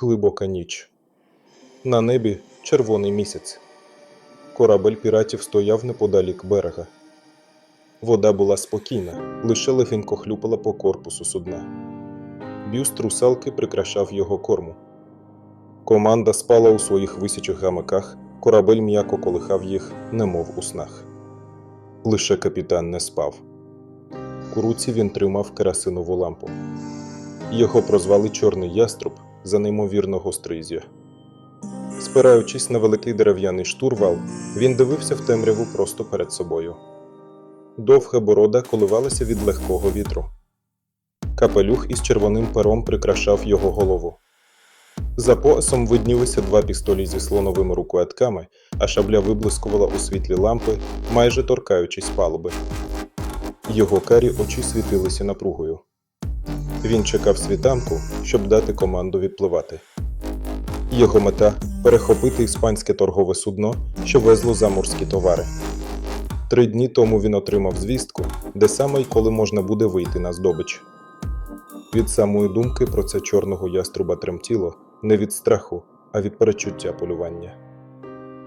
Глибока ніч. На небі червоний місяць. Корабель піратів стояв неподалік берега. Вода була спокійна, лише легенько хлюпала по корпусу судна. Бюст русалки прикрашав його корму. Команда спала у своїх висячих гамаках, корабель м'яко колихав їх, немов у снах. Лише капітан не спав. У руці він тримав керосинову лампу. Його прозвали Чорний яструб за неймовірно гострий зір. Спираючись на великий дерев'яний штурвал, він дивився в темряву просто перед собою. Довга борода коливалася від легкого вітру. Капелюх із червоним пером прикрашав його голову. За поясом виднілися два пістолі зі слоновими рукоятками, а шабля виблискувала у світлі лампи, майже торкаючись палуби. Його карі очі світилися напругою. Він чекав світанку, щоб дати команду відпливати. Його мета перехопити іспанське торгове судно, що везло заморські товари. Три дні тому він отримав звістку, де саме й коли можна буде вийти на здобич. Від самої думки про це чорного яструба тремтіло не від страху, а від перечуття полювання.